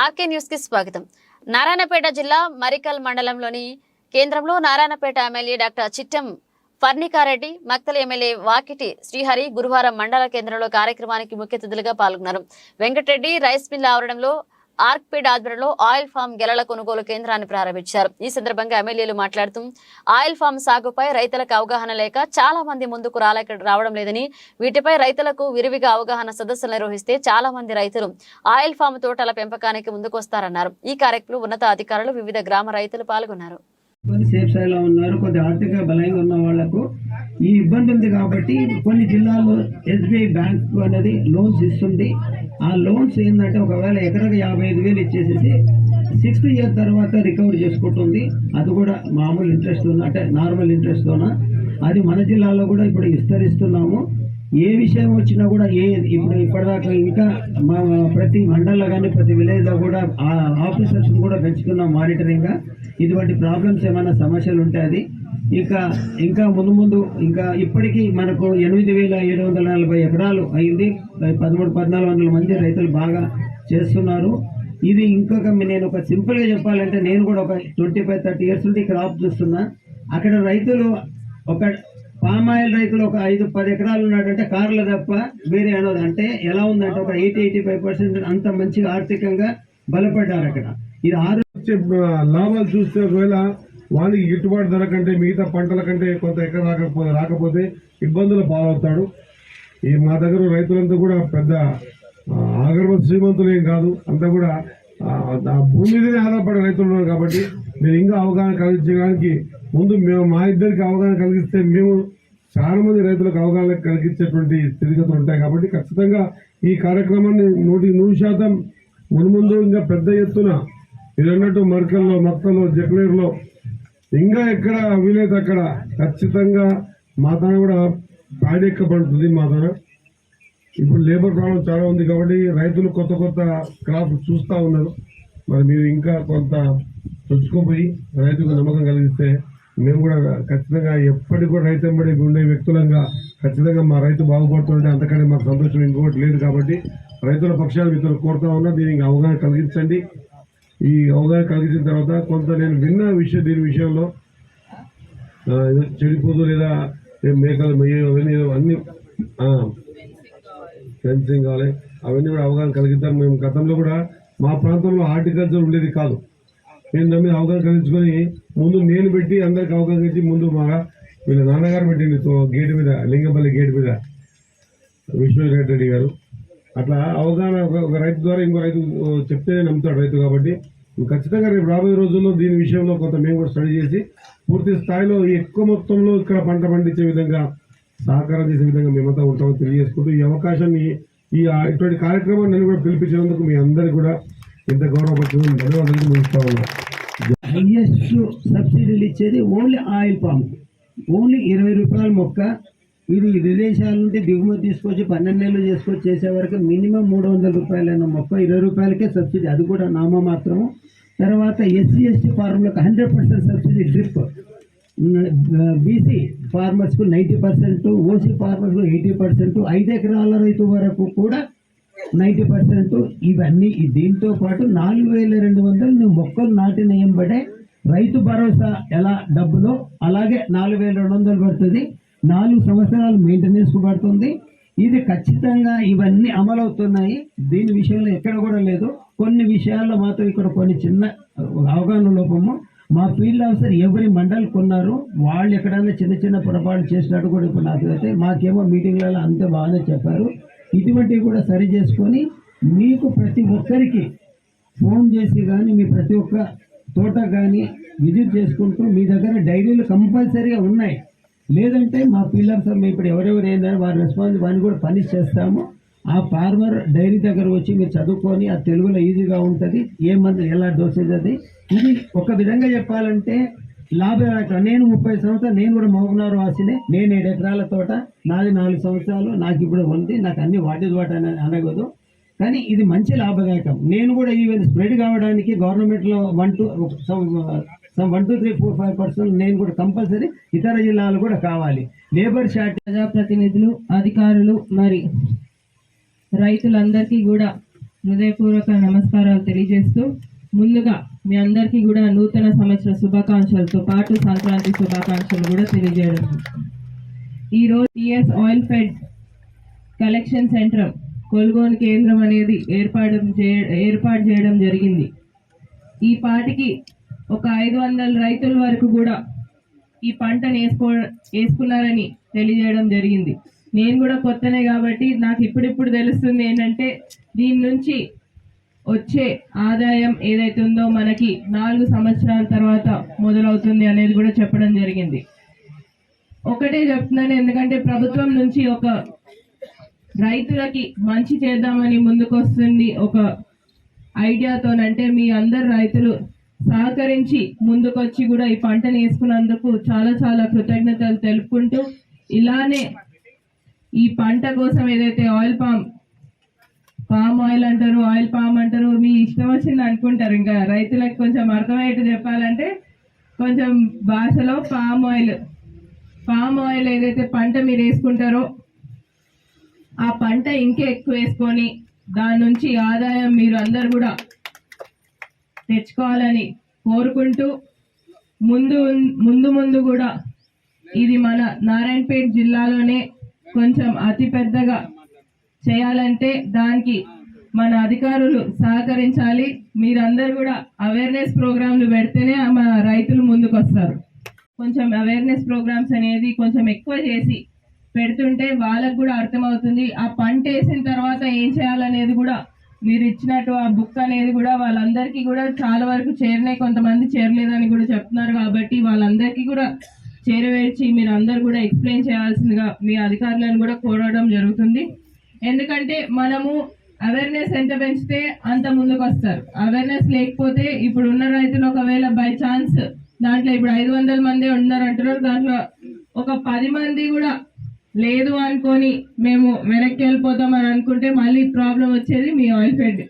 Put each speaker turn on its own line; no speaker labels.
RK న్యూస్కి స్వాగతం. నారాయణపేట జిల్లా మరికల్ మండలంలోని కేంద్రంలో Narayanpet MLA doctor Chittem Parnika Reddy Makthal MLA Vakiti Srihari గురువారం మండల కేంద్రంలో కార్యక్రమానికి ముఖ్య అతిథులుగా పాల్గొన్నారు. వెంకటరెడ్డి రైస్ మిల్ ఆవరణంలో ఆర్క్పీడ్ ఆధ్వర్యంలో ఆయిల్ ఫామ్ గెలల కొనుగోలు కేంద్రాన్ని ప్రారంభించారు. ఈ సందర్భంగా ఎమ్మెల్యేలు మాట్లాడుతూ ఆయిల్ ఫామ్ సాగుపై రైతులకు అవగాహన లేక చాలా మంది ముందుకు రాలేక రావడం లేదని వీటిపై రైతులకు విరివిగా అవగాహన సదస్సులు నిర్వహిస్తే చాలా మంది రైతులు ఆయిల్ ఫామ్ తోటల పెంపకానికి ముందుకొస్తారన్నారు. ఈ కార్యక్రమంలో ఉన్నత అధికారులు వివిధ గ్రామ రైతులు పాల్గొన్నారు.
సేఫ్ స్థాయిలో ఉన్నారు కొద్ది ఆర్థిక బలంగా ఉన్న వాళ్ళకు ఈ ఇబ్బంది ఉంది కాబట్టి కొన్ని జిల్లాల్లో ఎస్బీఐ బ్యాంక్ అనేది లోన్స్ ఇస్తుంది. ఆ లోన్స్ ఏంటంటే ఒకవేళ ఎకరకు యాభై ఐదు వేలు ఇచ్చేసేసి సిక్స్త్ ఇయర్ తర్వాత రికవర్ చేసుకుంటుంది. అది కూడా మామూలు ఇంట్రెస్ట్ అంటే నార్మల్ ఇంట్రెస్ట్తోన అది మన జిల్లాలో కూడా ఇప్పుడు విస్తరిస్తున్నాము. ఏ విషయం వచ్చినా కూడా ఏ ఇప్పుడు ఇప్పటిదాకా ఇంకా మా ప్రతి మండలంలో కానీ ప్రతి విలేజ్లో కూడా ఆ ఆఫీసర్స్ కూడా పెంచుతున్నాం మానిటరింగ్గా ఇటువంటి ప్రాబ్లమ్స్ ఏమైనా సమస్యలు ఉంటాయి అది ఇంకా ఇంకా ముందు ముందు ఇంకా ఇప్పటికీ మనకు ఎనిమిది వేల ఏడు వందల నలభై ఎకరాలు అయింది. పదమూడు పద్నాలుగు వందల మంది రైతులు బాగా చేస్తున్నారు. ఇది ఇంకొక నేను ఒక సింపుల్గా చెప్పాలంటే నేను కూడా ఒక ట్వంటీ ఫైవ్ థర్టీ ఇయర్స్ నుండి క్రాప్ చూస్తున్నా. అక్కడ రైతులు ఒక పామ్ ఆయిల్ రైతులు ఒక ఐదు పది ఎకరాలు ఉన్నాడంటే కార్ల తప్ప వేరే అనదు. అంటే ఎలా ఉందంటే ఒక ఎయిటీ ఎయిటీ ఫైవ్ పర్సెంట్ అంత మంచిగా ఆర్థికంగా బలపడ్డారు అక్కడ. ఇది ఆరు
లాభాలు చూస్తే ఒకవేళ వానికి గిట్టుబాటు ధర కంటే మిగతా పంటల కంటే కొంత ఎక్కడ రాకపోతే రాకపోతే ఇబ్బందులు పాలవుతాడు. ఈ మా దగ్గర రైతులంతా కూడా పెద్ద అగర్వ శ్రీమంతులు ఏం కాదు. అంతా కూడా భూమి మీదనే ఆధారపడే రైతులు ఉన్నారు కాబట్టి మీరు ఇంకా అవగాహన కలిగించడానికి ముందు మేము మా ఇద్దరికి అవగాహన కలిగిస్తే మేము చాలా మంది రైతులకు అవగాహన కలిగించేటువంటి స్థితిగతులు ఉంటాయి కాబట్టి ఖచ్చితంగా ఈ కార్యక్రమాన్ని నూటి నూరు శాతం మున్ముందు ఇంకా పెద్ద ఎత్తున మీరు అన్నట్టు మర్కల్లో మక్కల్లో జక్లేరులో ఇంకా ఎక్కడ వీలైతే అక్కడ? ఖచ్చితంగా మా తన కూడా పాడెక్కబడుతుంది మా తన ఇప్పుడు లేబర్ ప్రాబ్లం చాలా ఉంది కాబట్టి రైతులు కొత్త కొత్త క్రాప్ చూస్తూ ఉన్నారు. మరి మీరు ఇంకా కొంత తెచ్చుకోపోయి రైతుకు నమ్మకం కలిగిస్తే మేము కూడా ఖచ్చితంగా ఎప్పటికి కూడా రైతు వెంబడి ఉండే వ్యక్తులంగా ఖచ్చితంగా మా రైతు బాగుపడుతుంటే అంతకంటే మాకు సంతోషం ఇంకోటి లేదు కాబట్టి రైతుల పక్షాలు మీతో కోరుతా ఉన్నా దీనికి అవగాహన కలిగించండి. ఈ అవగాహన కలిగించిన తర్వాత కొంత నేను విన్న విషయం దీని విషయంలో ఆ, చెడిపోదు లేదా మేకలు మెయ్య అవన్నీ అన్ని ఫెన్సింగ్ కావాలి అవన్నీ కూడా అవగాహన కలిగిద్దాం. మేము గతంలో కూడా మా ప్రాంతంలో హార్టికల్చర్ ఉండేది కాదు. నేను దాని మీద అవగాహన కలిగించుకొని ముందు నేను పెట్టి అందరికి అవగాహన ఇచ్చి ముందు మా వీళ్ళ నాన్నగారు పెట్టింది గేట్ మీద లింగపల్లి గేట్ మీద విశ్వనాథ్ రెడ్డి గారు. అట్లా అవగాహన ఒక రైతు ద్వారా ఇంకో రైతు చెప్తేనే నమ్ముతాడు రైతు కాబట్టి. ఖచ్చితంగా రేపు రాబోయే రోజుల్లో దీని విషయంలో కొంత మేము కూడా స్టడీ చేసి పూర్తి స్థాయిలో ఎక్కువ మొత్తంలో ఇక్కడ పంట పండించే విధంగా సహకారం చేసే విధంగా మేమంతా ఉంటామని తెలియజేసుకుంటూ ఈ అవకాశాన్ని ఈ ఇటువంటి కార్యక్రమాన్ని నేను కూడా పిలిపించినందుకు మీ అందరికీ కూడా ఇంత గౌరవపడుతుంది ధన్యవాదాలు ముగిస్తా ఉన్నాం
హైయెస్ట్ సబ్సిడీలు ఇచ్చేది ఓన్లీ ఆయిల్ పామ్ ఓన్లీ ఇరవై రూపాయల మొక్క ఇది విదేశాల నుండి దిగుమతి తీసుకొచ్చి పన్నెండు నెలలు చేసుకొచ్చి చేసే వరకు మినిమం మూడు వందల రూపాయలైన మొక్క ఇరవై రూపాయలకే సబ్సిడీ. అది కూడా నామమాత్రము తర్వాత SC ST ఫార్ములకు hundred percent subsidy drip. BC ఫార్మర్స్కు ninety percent OC ఫార్మర్స్కు ఎయిటీ పర్సెంట్ ఐదు ఎకరాల రైతు వరకు కూడా నైంటీ పర్సెంట్. ఇవన్నీ దీంతో పాటు నాలుగు వేల రెండు వందలు నువ్వు మొక్కలు నాటిన ఎంబడే రైతు భరోసా ఎలా డబ్బులో? అలాగే నాలుగు వేల రెండు వందలు పడుతుంది. నాలుగు సంవత్సరాలు మెయింటెనెన్స్ పడుతుంది. ఇది ఖచ్చితంగా ఇవన్నీ అమలవుతున్నాయి. దీని విషయంలో ఎక్కడ కూడా లేదు. కొన్ని విషయాల్లో మాత్రం ఇక్కడ కొన్ని చిన్న అవగాహన లోపము. మా ఫీల్డ్ ఆఫీసర్ ఎవరి మండలి కొన్నారు వాళ్ళు ఎక్కడైనా చిన్న చిన్న పొరపాటు చేసినట్టు కూడా ఇప్పుడు నాకు అయితే మాకేమో మీటింగ్లలో అంతే బాగానే చెప్పారు. ఇటువంటివి కూడా సరి చేసుకొని మీకు ప్రతి ఒక్కరికి ఫోన్ చేసి కానీ మీ ప్రతి ఒక్క తోట కానీ విజిట్ చేసుకుంటూ మీ దగ్గర డైరీలు కంపల్సరీగా ఉన్నాయి. లేదంటే మా పిల్లర్స్ ఇప్పుడు ఎవరెవరు ఏందని వారి రెస్పాన్స్ వారిని కూడా పనిష్ చేస్తాము. ఆ ఫార్మర్ డైరీ దగ్గర వచ్చి మీరు చదువుకొని ఆ తెలుగులో ఈజీగా ఉంటుంది. ఏ మందు ఎలా డోసేజ్ అది? ఇది ఒక విధంగా చెప్పాలంటే లాభదాయకం నేను ముప్పై సంవత్సరాలు నేను కూడా మోగనారు వాసినే. నేను ఏడు ఎకరాల తోట. నాది నాలుగు సంవత్సరాలు. నాకు ఇప్పుడు ఉంది. నాకు అన్ని వాటి వాటి అనగదు. కానీ ఇది మంచి లాభదాయకం. నేను కూడా ఈవెన్ స్ప్రెడ్ కావడానికి గవర్నమెంట్లో one two some one two three four five percent నేను కూడా కంపల్సరీ ఇతర జిల్లాలు కూడా కావాలి. లేబర్ షార్ట్
ప్రజాప్రతినిధులు అధికారులు మరి రైతులందరికీ కూడా హృదయపూర్వక నమస్కారాలు తెలియజేస్తూ ముందుగా మీ అందరికీ కూడా నూతన సంవత్సర శుభాకాంక్షలతో పాటు సంక్రాంతి శుభాకాంక్షలు కూడా తెలియజేయడం. ఈరోజు TS oil fed collection centre కొనుగోలు కేంద్రం అనేది ఏర్పాటు చే- ఏర్పాటు చేయడం జరిగింది. ఈ పాటికి ఒక ఐదు వందల రైతుల వరకు కూడా ఈ పంటను వేసుకో వేసుకున్నారని తెలియజేయడం జరిగింది. నేను కూడా కొత్తనే కాబట్టి నాకు ఇప్పుడిప్పుడు తెలుస్తుంది ఏంటంటే దీని నుంచి వచ్చే ఆదాయం ఏదైతే ఉందో మనకి నాలుగు సంవత్సరాల తర్వాత మొదలవుతుంది అనేది కూడా చెప్పడం జరిగింది. ఒకటే చెప్తున్నాను ఎందుకంటే ప్రభుత్వం నుంచి ఒక రైతులకి మంచి చేద్దామని ముందుకొస్తుంది ఒక ఐడియాతోనంటే మీ అందరు రైతులు సహకరించి ముందుకొచ్చి కూడా ఈ పంటను వేసుకున్నందుకు చాలా చాలా కృతజ్ఞతలు తెలుపుకుంటూ ఇలానే ఈ పంట కోసం ఏదైతే ఆయిల్ పామ్ పామ్ ఆయిల్ అంటారు ఆయిల్ పామ్ అంటారు మీ ఇష్టం వచ్చింది అనుకుంటారు. ఇంకా రైతులకు కొంచెం అర్థమయ్యేట్టు చెప్పాలంటే కొంచెం భాషలో పామ్ ఆయిల్ పామ్ ఆయిల్ ఏదైతే పంట మీరు వేసుకుంటారో ఆ పంట ఇంకా ఎక్కువ వేసుకొని దాని నుంచి ఆదాయం మీరు అందరు కూడా తెచ్చుకోవాలని కోరుకుంటూ ముందు ముందు ముందు కూడా ఇది మన నారాయణపేట జిల్లాలోనే కొంచెం అతి పెద్దగా చేయాలంటే దానికి మన అధికారులు సహకరించాలి. మీరందరూ కూడా అవేర్నెస్ ప్రోగ్రాంలు పెడితేనే మన రైతులు ముందుకు వస్తారు కొంచెం అవేర్నెస్ ప్రోగ్రామ్స్ అనేది కొంచెం ఎక్కువ చేసి పెడుతుంటే వాళ్ళకు కూడా అర్థమవుతుంది. ఆ పంట వేసిన తర్వాత ఏం చేయాలనేది కూడా మీరు ఇచ్చినట్టు ఆ బుక్ అనేది కూడా వాళ్ళందరికీ కూడా చాలా వరకు చేరినాయి. కొంతమంది చేరలేదని కూడా చెప్తున్నారు కాబట్టి వాళ్ళందరికీ కూడా చేరవేర్చి మీరు అందరు కూడా ఎక్స్ప్లెయిన్ చేయాల్సిందిగా మీ అధికారులను కూడా కోరడం జరుగుతుంది. ఎందుకంటే మనము అవేర్నెస్ ఎంత పెంచితే అంత ముందుకు వస్తారు అవేర్నెస్ లేకపోతే ఇప్పుడు ఉన్న రైతులు ఒకవేళ బై ఛాన్స్ దాంట్లో ఇప్పుడు ఐదు వందల మంది ఉన్నారంటున్నారు దాంట్లో ఒక పది మంది కూడా లేదు అనుకొని మేము వెనక్కి వెళ్ళిపోతాం అని అనుకుంటే మళ్ళీ ప్రాబ్లం వచ్చేది మీ ఆయిల్ ఫెడ్